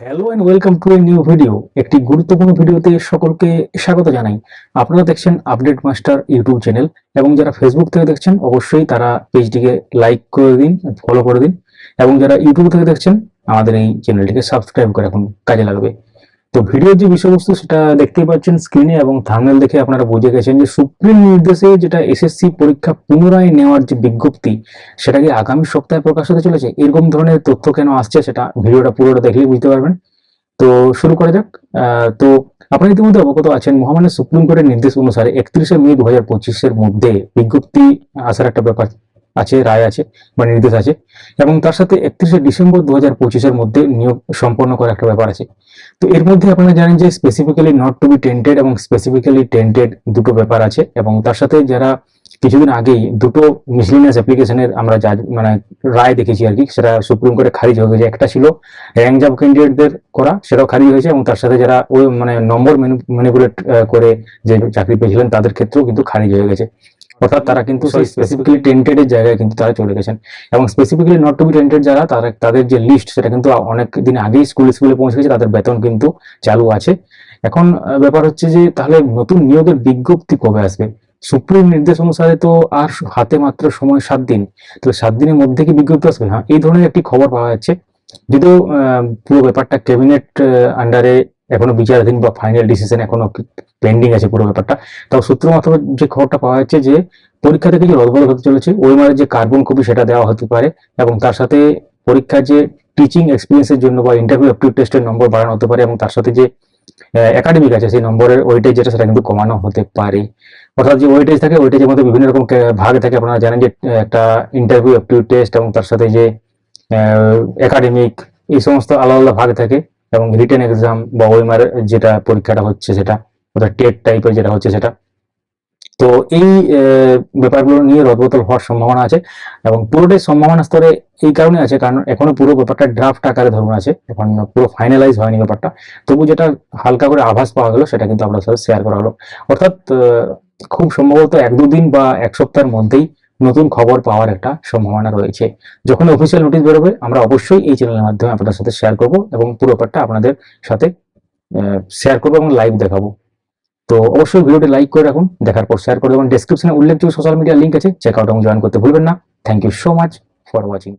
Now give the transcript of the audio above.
Hello and welcome to a new video একটি গুরুত্বপূর্ণ ভিডিওতে সকলকে স্বাগত জানাই। আপনারা দেখছেন আপডেট মাস্টার ইউটিউব চ্যানেল এবং যারা ফেসবুক থেকে দেখছেন, অবশ্যই তারা পেজটিকে লাইক করে দিন ফলো করে দিন এবং যারা ইউটিউব থেকে দেখছেন, আমাদের এই চ্যানেলটিকে সাবস্ক্রাইব করে এখন কাজে লাগবে। তো ভিডিওর যে বিষয়বস্তু, সেটা দেখতেই পাচ্ছেন স্ক্রিনে এবং থামনেল দেখে আপনারা বুঝে গেছেন যে সুপ্রিম নির্দেশে যেটা এসএসসি পরীক্ষা পুনরায় নেওয়ার যে বিজ্ঞপ্তি সেটাকে আগামী সপ্তাহে প্রকাশ হতে চলেছে? এরকম ধরনের তথ্য কেন আসছে সেটা ভিডিওটা পুরোটা দেখলেই বুঝতে পারবেন। তো শুরু করা যাক। তো আপনারা ইতিমধ্যে অবগত আছেন, মহামান্য সুপ্রিম কোর্টের নির্দেশ অনুসারে একত্রিশে মে দু হাজার পঁচিশের মধ্যে বিজ্ঞপ্তি আসার একটা ব্যাপার আছে, রায় আছে বা নির্দেশ আছে এবং তার সাথে একত্রিশে ডিসেম্বর দু হাজার পঁচিশের মধ্যে নিয়োগ সম্পন্ন করার একটা ব্যাপার আছে। তো এর মধ্যে আপনারা জানেন যে specifically not to be tainted এবং স্পেসিফিক্যালি টেন্টেড দুটো ব্যাপার আছে এবং তার সাথে যারা কিছুদিন আগেই দুটো মিসলিনিয়াস অ্যাপ্লিকেশনের আমরা যা মানে রায় দেখেছি আর কি, সেটা সুপ্রিম কোর্টে খারিজ হয়ে গেছে। একটা ছিল র্যাঙ্ক জাব ক্যান্ডিডেটদের করা, সেটাও খারিজ হয়েছে এবং তার সাথে যারা ওই মানে নম্বর ম্যানিপুলেট করে যে চাকরি পেয়েছিলেন তাদের ক্ষেত্রেও কিন্তু খারিজ হয়ে গেছে। অর্থাৎ তারা কিন্তু সেই স্পেসিফিক্যালি টেন্টেড এর জায়গায় কিন্তু তারা চলে গেছেন। এবং specifically not to be tainted যারা, তারা তাদের যে লিস্ট সেটা কিন্তু অনেক দিন আগেই স্কুল স্কুলে পৌঁছে গেছে, তাদের বেতন কিন্তু চালু আছে। এখন ব্যাপার হচ্ছে যে, তাহলে নতুন নিয়োগের বিজ্ঞপ্তি কবে আসবে? সুপ্রিম নির্দেশ অনুসারে তো আর হাতে মাত্র সময় সাত দিন। তো সাত দিনের মধ্যে কি বিজ্ঞপ্তি আসবে? হ্যাঁ এই ধরনের একটি খবর পাওয়া যাচ্ছে। যদিও পুরো ব্যাপারটা ক্যাবিনেট আন্ডারে এখনও বিচারাধীন বা ফাইনাল ডিসিশন এখনও পেন্ডিং আছে পুরো ব্যাপারটা। তাও সূত্র মাত্র যে খবরটা পাওয়া যাচ্ছে যে, পরীক্ষা থেকে যে রদবদল হতে চলেছে, ওই মারের যে কার্বন কপি সেটা দেওয়া হতে পারে এবং তার সাথে পরীক্ষার যে টিচিং এক্সপিরিয়েন্সের জন্য বা ইন্টারভিউ অ্যাপটিভ টেস্টের নম্বর বাড়ানো হতে পারে এবং তার সাথে যে একাডেমিক আছে সেই নম্বরের ওয়েটেজ যেটা, সেটা কিন্তু কমানো হতে পারে। অর্থাৎ যে ওয়েটেজ থাকে ওয়েটেজের মধ্যে বিভিন্ন রকম ভাগ থাকে। আপনারা জানেন যে একটা ইন্টারভিউ অ্যাপটিভ টেস্ট এবং তার সাথে যে একাডেমিক এই সমস্ত আলাদা আলাদা ভাগ থাকে এবং রিটেন এক্সাম বা ওইমার যেটা পরীক্ষাটা হচ্ছে সেটা। অর্থাৎ টেট টাইপের যেটা হচ্ছে সেটা। তো এই ব্যাপারগুলো নিয়ে রদবদল হওয়ার সম্ভাবনা আছে এবং পুরোটাই সম্ভাবনা স্তরে এই কারণে আছে, কারণ এখনও পুরো ব্যাপারটা ড্রাফট আকারে ধরুন আছে, এখন পুরো ফাইনালাইজ হয়নি ব্যাপারটা। তবু যেটা হালকা করে আভাস পাওয়া গেল সেটা কিন্তু আপনার সাথে শেয়ার করা হলো। অর্থাৎ খুব সম্ভবত এক দুদিন বা এক সপ্তাহের মধ্যেই নতুন খবর পাওয়ার একটা সম্ভাবনা রয়েছে। যখন অফিসিয়াল নোটিশ বেরোবে, আমরা অবশ্যই এই চ্যানেলের মাধ্যমে আপনাদের সাথে শেয়ার করব এবং পুরো ব্যাপারটা আপনাদের সাথে শেয়ার করব এবং লাইভ দেখাবো। তো অবশ্যই ভিডিওটি লাইক করে রাখুন, দেখার পর শেয়ার করে দেবেন। ডেসক্রিপশনে উল্লেখযোগ্য সোশ্যাল মিডিয়ার লিঙ্ক আছে চেক আউট এবং জয়েন করতে ভুলবেন না। Thank you so much for watching